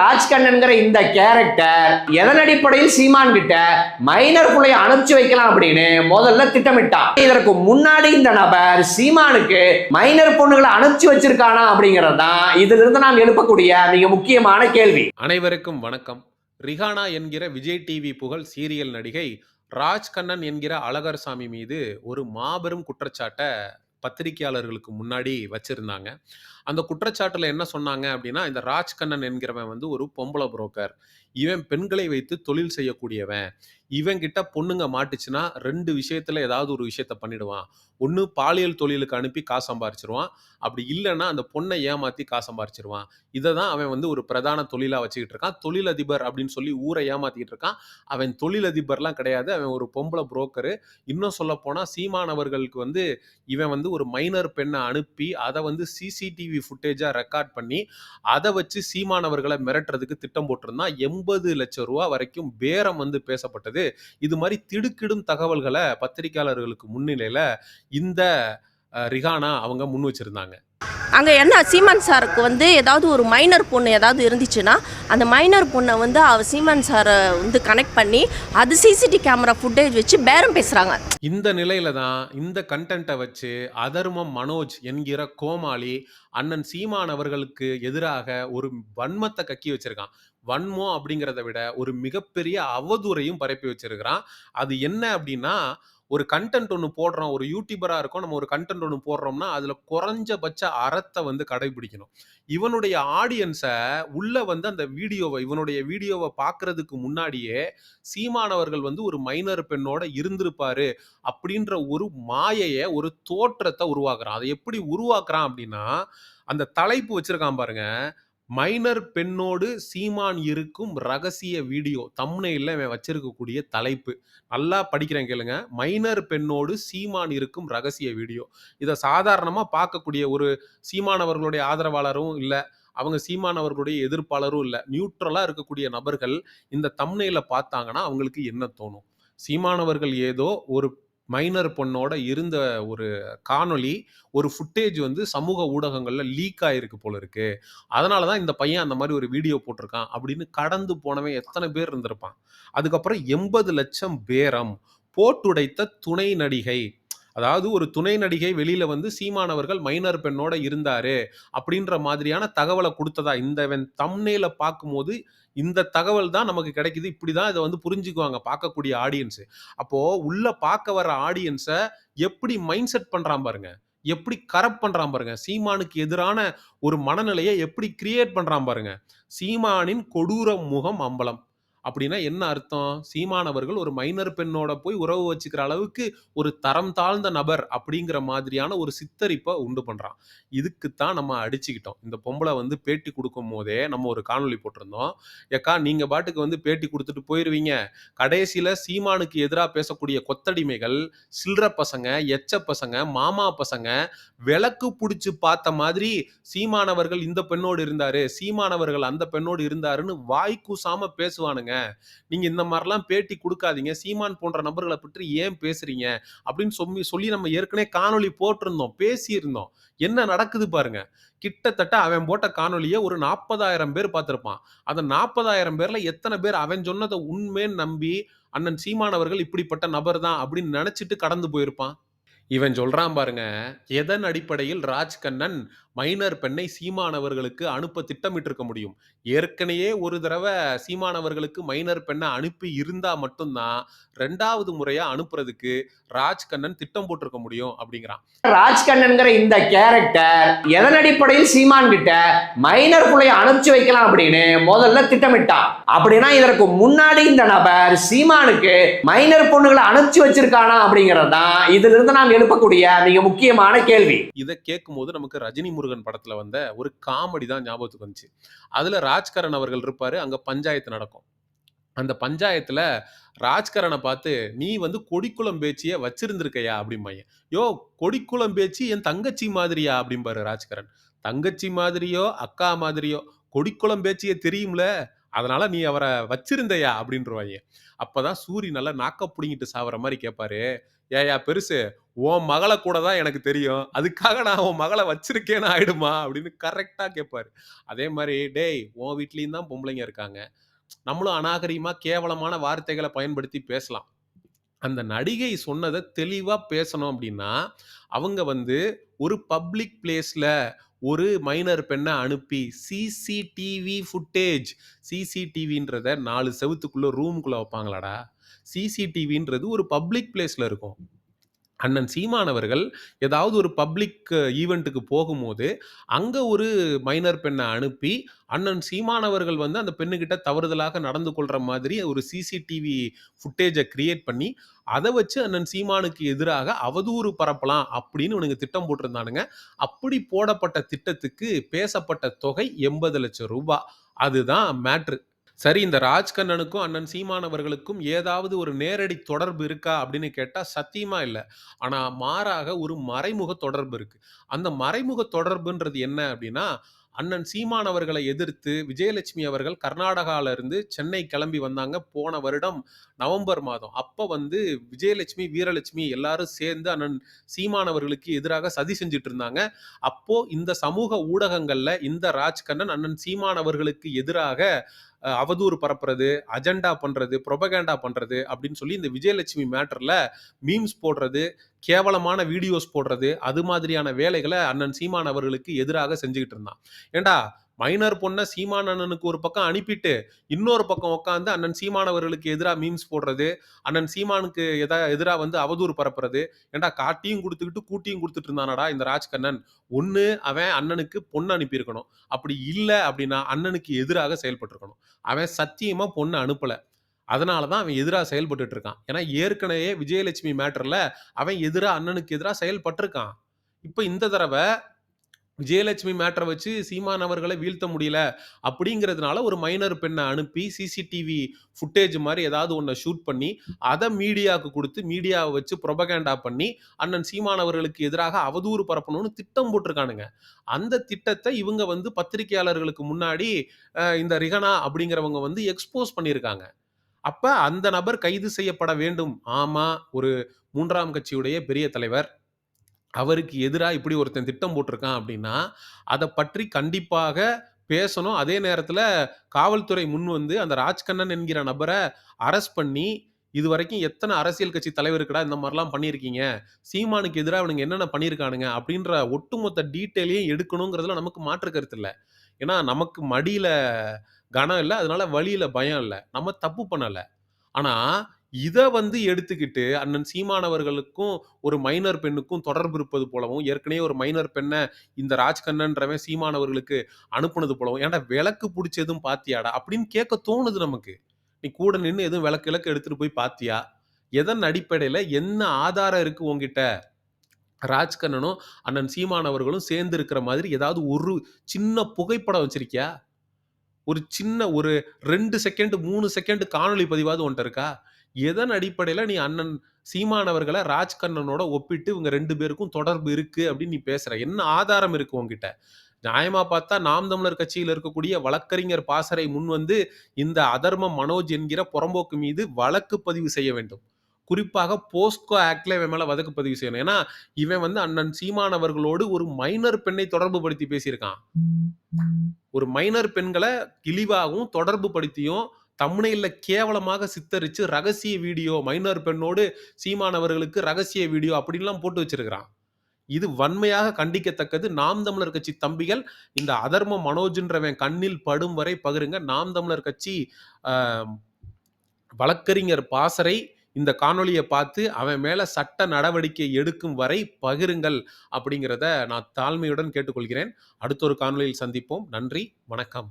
ராஜ்கண்ணன்கிற இந்த கேரக்டர் எதன் அடிப்படையில் சீமான் கிட்ட மைனர் புள்ளைய அனுப்பிச்சு வைக்கலாம் அப்படின்னு முதல்ல திட்டமிட்டான். இதற்கு முன்னாடி இந்த நபர் சீமானுக்கு மைனர் பொண்ணுகளை அனுப்பிச்சு வச்சிருக்கானா அப்படிங்கிறது தான் இதுல இருந்து நாம் எழுப்பக்கூடிய மிக முக்கியமான கேள்வி. அனைவருக்கும் வணக்கம். ரிஹானா என்கிற விஜய் டிவி புகழ் சீரியல் நடிகை ராஜ்கண்ணன் என்கிற என்கிற அழகர்சாமி மீது ஒரு மாபெரும் குற்றச்சாட்டை பத்திரிகையாளர்களுக்கு முன்னாடி வச்சிருந்தாங்க. அந்த குற்றச்சாட்டில் என்ன சொன்னாங்க அப்படின்னா இந்த ராஜ் கண்ணன் என்கிறவன் வந்து ஒரு பொம்பளை புரோக்கர் இவன் பெண்களை வைத்து தொழில் செய்யக்கூடியவன். இவன் கிட்ட பொண்ணுங்க மாட்டுச்சுன்னா ரெண்டு விஷயத்துல ஏதாவது ஒரு விஷயத்த பண்ணிடுவான். ஒன்று பாலியல் தொழிலுக்கு அனுப்பி காசு சம்பாரிச்சிருவான். அப்படி இல்லைன்னா அந்த பொண்ணை ஏமாத்தி காசு சம்பாரிச்சிருவான். இதை தான் அவன் வந்து ஒரு பிரதான தொழிலா வச்சுக்கிட்டு இருக்கான். தொழிலதிபர் அப்படின்னு சொல்லி ஊரை ஏமாத்திக்கிட்டு இருக்கான். அவன் தொழிலதிபர்லாம் கிடையாது. அவன் ஒரு பொம்பளை புரோக்கரு. இன்னும் சொல்ல போனா சீமானவர்களுக்கு வந்து இவன் வந்து ஒரு மைனர் பெண்ணை அனுப்பி அதை வந்து சிசிடிவி ஃபுட்டேஜா ரெக்கார்ட் பண்ணி அதை வச்சு சீமானவர்களை மிரட்டுறதுக்கு திட்டம் போட்டிருந்தான். எண்பது ஒன்பது லட்சம் ரூபா வரைக்கும் பேரம் வந்து பேசப்பட்டது. இது மாதிரி திடுக்கிடும் தகவல்களை பத்திரிகையாளர்களுக்கு முன்னிலையில இந்த ரிகானா ரிஹானா அவங்க முன் வச்சிருந்தாங்க. அங்கே என்ன சீமான் சாருக்கு வந்து ஏதாவது ஒரு மைனர் பொண்ணு ஏதாவது இருந்துச்சுன்னா அந்த மைனர் பொண்ணை வந்து அவர் சீமான் சாரை வந்து கனெக்ட் பண்ணி அது சிசிடி கேமரா ஃபுட்டேஜ் வச்சு பேரம் பேசுகிறாங்க இந்த நிலையில தான் இந்த கண்டென்ட்டை வச்சு அதர்மம் மனோஜ் என்கிற கோமாளி அண்ணன் சீமான் அவர்களுக்கு எதிராக ஒரு வன்மத்தை கக்கி வச்சிருக்கான். வன்மம் அப்படிங்கிறத விட ஒரு மிகப்பெரிய அவதூறையும் பரப்பி வச்சிருக்கிறான். அது என்ன அப்படின்னா ஒரு கண்டென்ட் ஒன்று போடுறோம் ஒரு யூடியூபராக இருக்கோம் நம்ம ஒரு கண்டென்ட் ஒன்று போடுறோம்னா அதில் குறைஞ்சபட்ச அறத்தை வந்து கடைபிடிக்கணும். இவனுடைய ஆடியன்ஸை உள்ள வந்து அந்த வீடியோவை இவனுடைய வீடியோவை பார்க்கறதுக்கு முன்னாடியே சீமானவர்கள் வந்து ஒரு மைனர் பெண்ணோட இருந்திருப்பாரு அப்படின்ற ஒரு மாயையை ஒரு தோற்றத்தை உருவாக்குறான். அதை எப்படி உருவாக்குறான் அப்படின்னா அந்த தலைப்பு வச்சிருக்கான் பாருங்க. மைனர் பெண்ணோடு சீமான் இருக்கும் ரகசிய வீடியோ தம்னையில் அவன் வச்சிருக்கக்கூடிய தலைப்பு. நல்லா படிக்கிறேன் கேளுங்க. மைனர் பெண்ணோடு சீமான் இருக்கும் ரகசிய வீடியோ. இதை சாதாரணமாக பார்க்கக்கூடிய ஒரு சீமானவர்களுடைய ஆதரவாளரும் இல்லை அவங்க சீமானவர்களுடைய எதிர்ப்பாளரும் இல்லை நியூட்ரலாக இருக்கக்கூடிய நபர்கள் இந்த தம்னையில் பார்த்தாங்கன்னா அவங்களுக்கு என்ன தோணும்? சீமானவர்கள் ஏதோ ஒரு மைனர் பொண்ணோட இருந்த ஒரு காணொளி ஒரு ஃபுட்டேஜ் வந்து சமூக ஊடகங்களில் லீக் ஆகிருக்கு போல இருக்கு. அதனால தான் இந்த பையன் அந்த மாதிரி ஒரு வீடியோ போட்டிருக்கான் அப்படின்னு கடந்து போனவன் எத்தனை பேர் இருந்திருப்பான். அதுக்கப்புறம் எண்பது லட்சம் பேரம் போட்டுடைத்த துணை நடிகை அதாவது ஒரு துணை நடிகை வெளியில வந்து சீமானவர்கள் மைனர் பெண்ணோட இருந்தாரு அப்படின்ற மாதிரியான தகவலை கொடுத்ததா? இந்த தம்னேல பார்க்கும்போது இந்த தகவல் தான் நமக்கு கிடைக்குது. இப்படிதான் இதை வந்து புரிஞ்சுக்குவாங்க பார்க்கக்கூடிய ஆடியன்ஸ் அப்போ உள்ள பார்க்க வர ஆடியன்ஸை எப்படி மைண்ட் செட் பண்றான் பாருங்க. எப்படி கரப்ட் பண்றான் பாருங்க. சீமானுக்கு எதிரான ஒரு மனநிலையை எப்படி கிரியேட் பண்றான் பாருங்க. சீமானின் கொடூர முகம் அம்பலம். அப்படின்னா என்ன அர்த்தம்? சீமானவர்கள் ஒரு மைனர் பெண்ணோட போய் உறவு வச்சுக்கிற அளவுக்கு ஒரு தரம் தாழ்ந்த நபர் அப்படிங்கிற மாதிரியான ஒரு சித்தரிப்பை உண்டு பண்ணுறான் இதுக்குத்தான் நம்ம அடிச்சுக்கிட்டோம். இந்த பொம்பளை வந்து பேட்டி கொடுக்கும் போதே நம்ம ஒரு காணொளி போட்டிருந்தோம். ஏக்கா நீங்கள் பாட்டுக்கு வந்து பேட்டி கொடுத்துட்டு போயிடுவீங்க கடைசியில் சீமானுக்கு எதிராக பேசக்கூடிய கொத்தடிமைகள் சில்லற பசங்க எச்ச பசங்க மாமா பசங்க விளக்கு பிடிச்சி பார்த்த மாதிரி சீமானவர்கள் இந்த பெண்ணோடு இருந்தாரு சீமானவர்கள் அந்த பெண்ணோடு இருந்தாருன்னு வாய்க்கூசாம பேசுவானுங்க. நீங்க இந்த மாதிரிலாம் பேட்டி கொடுக்காதீங்க. சீமான் போன்ற நபர்களை பற்றி ஏன் பேசுறீங்க? அப்படின்னு சொல்லி சொல்லி நம்ம ஏற்கனவே காணொலி போட்டிருந்தோம் பேசியிருந்தோம். என்ன நடக்குது பாருங்க. கிட்டத்தட்ட அவன் போட்ட காணொலியை ஒரு நாற்பதாயிரம் பேர் பார்த்திருப்பான். அந்த நாற்பதாயிரம் பேர்ல எத்தனை பேர் அவன் சொன்னதை உண்மைன்னு நம்பி அண்ணன் சீமானவர்கள் இப்படிப்பட்ட நபர் தான் அப்படின்னு நினைச்சிட்டு கடந்து போயிருப்பான். இவன் சொல்றான் பாருங்க எதன் அடிப்படையில் ராஜ்கண்ணன் மைனர் பெண்ணை சீமானவர்களுக்கு அனுப்ப திட்டமிட்டு இருக்க முடியும். ஏற்கனவே ஒரு தடவை சீமானவர்களுக்கு மைனர் பெண்ணை அனுப்பி இருந்தா மட்டும்தான் ரெண்டாவது முறையா அனுப்புறதுக்கு ராஜ் கண்ணன் திட்டம் போட்டிருக்க முடியும் அப்படிங்கிறான். ராஜ்கண்ணன்கிற இந்த கேரக்டர் எதன் அடிப்படையில் சீமான் கிட்ட மைனர் புள்ளைய அனுப்பிச்சு வைக்கலாம் அப்படின்னு முதல்ல திட்டமிட்டான். அப்படின்னா இதற்கு முன்னாடி இந்த நபர் சீமானுக்கு மைனர் பொண்ணுகளை அனுப்பிச்சு வச்சிருக்கானா அப்படிங்கிறது தான் இதுல இருந்து நாம் எழுப்பக்கூடிய மிக முக்கியமான கேள்வி. இதை கேட்கும்போது நமக்கு ரஜினி முருகன் படத்துல வந்த ஒரு காமெடி தான் ஞாபகத்துக்கு வந்துச்சு. அதுல ராஜ்கரன் அவர்கள் இருப்பாரு அங்க பஞ்சாயத்து நடக்கும். அந்த பஞ்சாயத்துல ராஜ்கரனை பார்த்து நீ வந்து கொடிக்குளம் பேச்சியை வச்சிருந்திருக்கையா? அப்படிம்பாங்க. யோ கொடிக்குளம் பேச்சு என் தங்கச்சி மாதிரியா? அப்படிம்பாரு ராஜ்கரன் தங்கச்சி மாதிரியோ அக்கா மாதிரியோ கொடிக்குளம் பேச்சியை தெரியும்ல? அதனால நீ அவரை வச்சிருந்தையா? அப்படின்றவாங்க. அப்பதான் சூரி நல்லா நாக்க பிடிங்கிட்டு சாவற மாதிரி கேட்பாரு ஏயா பெருசு உன் மகளை கூட தான் எனக்கு தெரியும். அதுக்காக நான் உன் மகளை வச்சிருக்கேன்னு ஆயிடுமா? அப்படின்னு கரெக்டா கேட்பாரு அதே மாதிரி டேய் உன் வீட்லயும் தான் பொம்பளைங்க இருக்காங்க. நம்மளும் அநாகரிகமா கேவலமான வார்த்தைகளை பயன்படுத்தி பேசலாம். அந்த நடிகை சொன்னதை தெளிவா பேசணும் அப்படின்னா அவங்க வந்து ஒரு பப்ளிக் பிளேஸ்ல ஒரு மைனர் பெண்ணை அனுப்பி சிசிடிவி ஃபுட்டேஜ் சிசிடிவின்றத நாலு செவுத்துக்குள்ள ரூமுக்குள்ள வைப்பாங்களாடா? சிசிடிவின்றது ஒரு பப்ளிக் பிளேஸ்ல இருக்கும். அண்ணன் சீமானவர்கள் ஏதாவது ஒரு பப்ளிக் ஈவெண்ட்டுக்கு போகும்போது அங்கே ஒரு மைனர் பெண்ணை அனுப்பி அண்ணன் சீமானவர்கள் வந்து அந்த பெண்ணுகிட்ட தவறுதலாக நடந்து கொள்கிற மாதிரி ஒரு சிசிடிவி ஃபுட்டேஜை கிரியேட் பண்ணி அதை வச்சு அண்ணன் சீமானுக்கு எதிராக அவதூறு பரப்பலாம் அப்படின்னு இவனுங்க திட்டம் போட்டிருந்தானுங்க. அப்படி போடப்பட்ட திட்டத்துக்கு பேசப்பட்ட தொகை எண்பது லட்சம் ரூபாய் அதுதான் மேட்ரு சரி இந்த ராஜ்கண்ணனுக்கும் அண்ணன் சீமானவர்களுக்கும் ஏதாவது ஒரு நேரடி தொடர்பு இருக்கா அப்படின்னு கேட்டால் சத்தியமா இல்லை. ஆனால் மாறாக ஒரு மறைமுக தொடர்பு இருக்கு. அந்த மறைமுக தொடர்புன்றது என்ன அப்படின்னா அண்ணன் சீமான் அவர்களை எதிர்த்து விஜயலட்சுமி அவர்கள் கர்நாடகால இருந்து சென்னை கிளம்பி வந்தாங்க. போன வருடம் நவம்பர் மாதம். அப்போ வந்து விஜயலட்சுமி வீரலட்சுமி எல்லாரும் சேர்ந்து அண்ணன் சீமான் அவர்களுக்கு எதிராக சதி செஞ்சுட்டு இருந்தாங்க. அப்போ இந்த சமூக ஊடகங்கள்ல இந்த ராஜ்கண்ணன் அண்ணன் சீமான் அவர்களுக்கு எதிராக அவதூறு பரப்புறது அஜெண்டா பண்றது ப்ரொபகேண்டா பண்றது அப்படின்னு சொல்லி இந்த விஜயலட்சுமி மேட்டர்ல மீம்ஸ் போடுறது கேவலமான வீடியோஸ் போடுறது அது மாதிரியான வேலைகளை அண்ணன் சீமான் அவர்களுக்கு எதிராக செஞ்சுக்கிட்டு இருந்தான். ஏண்டா மைனர் பொண்ணை சீமான் அண்ணனுக்கு ஒரு பக்கம் அனுப்பிட்டு இன்னொரு பக்கம் உட்காந்து அண்ணன் சீமானவர்களுக்கு எதிராக மீம்ஸ் போடுறது அண்ணன் சீமானுக்கு எதா எதிராக வந்து அவதூறு பரப்புறது ஏண்டா காட்டியும் கொடுத்துக்கிட்டு கூட்டியும் கொடுத்துட்டு இருந்தானடா இந்த ராஜ்கண்ணன். ஒன்று அவன் அண்ணனுக்கு பொண்ணு அனுப்பியிருக்கணும். அப்படி இல்லை அப்படின்னா அண்ணனுக்கு எதிராக செயல்பட்டிருக்கணும். அவன் சத்தியமாக பொண்ணு அனுப்பல. அதனால தான் அவன் எதிராக செயல்பட்டு இருக்கான் ஏன்னா ஏற்கனவே விஜயலட்சுமி மேட்டரில் அவன் எதிராக அண்ணனுக்கு எதிராக செயல்பட்டிருக்கான். இப்போ இந்த தடவை விஜயலட்சுமி மேட்டரை வச்சு சீமான் அவர்களை வீழ்த்த முடியல அப்படிங்கிறதுனால ஒரு மைனர் பெண்ணை அனுப்பி சிசிடிவி ஃபுட்டேஜ் மாதிரி ஏதாவது ஒன்றை ஷூட் பண்ணி அதை மீடியாவுக்கு கொடுத்து மீடியாவை வச்சு ப்ரொபகேண்டா பண்ணி அண்ணன் சீமான் அவர்களுக்கு எதிராக அவதூறு பரப்பணும்னு திட்டம் போட்டிருக்கானுங்க. அந்த திட்டத்தை இவங்க வந்து பத்திரிகையாளர்களுக்கு முன்னாடி இந்த ரிகனா அப்படிங்கிறவங்க வந்து எக்ஸ்போஸ் பண்ணியிருக்காங்க. அப்போ அந்த நபர் கைது செய்யப்பட வேண்டும். ஆமாம் ஒரு மூன்றாம் கட்சியுடைய பெரிய தலைவர். அவருக்கு எதிராக இப்படி ஒருத்தன் திட்டம் போட்டிருக்கான் அப்படின்னா அதை பற்றி கண்டிப்பாக பேசணும். அதே நேரத்தில் காவல்துறை முன் வந்து அந்த ராஜ்கண்ணன் என்கிற நபரை அரெஸ்ட் பண்ணி இது வரைக்கும் எத்தனை அரசியல் கட்சி தலைவருக்குடா இந்த மாதிரிலாம் பண்ணியிருக்கீங்க? சீமானுக்கு எதிராக அவனுங்க என்னென்ன பண்ணியிருக்கானுங்க? அப்படின்ற ஒட்டுமொத்த டீட்டெயிலையும் எடுக்கணுங்கிறதுல நமக்கு மாற்று கருத்து இல்லை. ஏன்னா நமக்கு மடியில கனம் இல்லை அதனால வழியில் பயம் இல்லை. நம்ம தப்பு பண்ணலை. ஆனா இதை வந்து எடுத்துக்கிட்டு அண்ணன் சீமானவர்களுக்கும் ஒரு மைனர் பெண்ணுக்கும் தொடர்பு இருப்பது போலவும் ஏற்கனவே ஒரு மைனர் பெண்ணை இந்த ராஜ்கண்ணன்றவன் சீமானவர்களுக்கு அனுப்புனது போலவும் ஏன்டா விளக்கு பிடிச்சதும் பாத்தியாடா? அப்படின்னு கேட்க தோணுது நமக்கு. நீ கூட நின்று எதுவும் விளக்கு விளக்கு எடுத்துட்டு போய் பாத்தியா? எதன் அடிப்படையில் என்ன ஆதாரம் இருக்கு உன்கிட்ட? ராஜ்கண்ணனும் அண்ணன் சீமானவர்களும் சேர்ந்து இருக்கிற மாதிரி ஏதாவது ஒரு சின்ன புகைப்படம் வச்சிருக்கியா? ஒரு சின்ன ஒரு ரெண்டு செகண்ட் மூணு செகண்ட் காணொளி பதிவாவது ஒன்ட்டு இருக்கா? எதன் அடிப்படையில நீ அண்ணன் சீமானவர்களை ராஜ்கண்ணனோட ஒப்பிட்டு இவங்க ரெண்டு பேருக்கும் தொடர்பு இருக்கு அப்படின்னு நீ பேசுற? என்ன ஆதாரம் இருக்கு உன்கிட்ட? நியாயமா பார்த்தா நாம் தமிழர் கட்சியில் இருக்கக்கூடிய வழக்கறிஞர் பாசறை முன் வந்து இந்த அதர்ம மனோஜ் என்கிற புறம்போக்கு மீது வழக்கு பதிவு செய்ய வேண்டும். குறிப்பாக போஸ்கோ ஆக்ட்ல இவன் மேல வழக்கு பதிவு செய்யணும். ஏன்னா இவன் வந்து அண்ணன் சீமானவர்களோடு ஒரு மைனர் பெண்ணை தொடர்பு படுத்தி பேசியிருக்கான். ஒரு மைனர் பெண்களை இழிவாகவும் தொடர்பு படுத்தியும் தமிழையில் கேவலமாக சித்தரித்து ரகசிய வீடியோ மைனர் பெண்ணோடு சீமானவர்களுக்கு ரகசிய வீடியோ அப்படின்லாம் போட்டு வச்சிருக்கிறான். இது வன்மையாக கண்டிக்கத்தக்கது. நாம் தமிழர் கட்சி தம்பிகள் இந்த அதர்ம மனோஜ்ன்றவன் கண்ணில் படும் வரை பகிருங்க. நாம் தமிழர் கட்சி வழக்கறிஞர் பாசறை இந்த காணொலியை பார்த்து அவன் மேலே சட்ட நடவடிக்கை எடுக்கும் வரை பகிருங்கள் அப்படிங்கிறத நான் தாழ்மையுடன் கேட்டுக்கொள்கிறேன். அடுத்த ஒரு காணொளியில் சந்திப்போம். நன்றி வணக்கம்.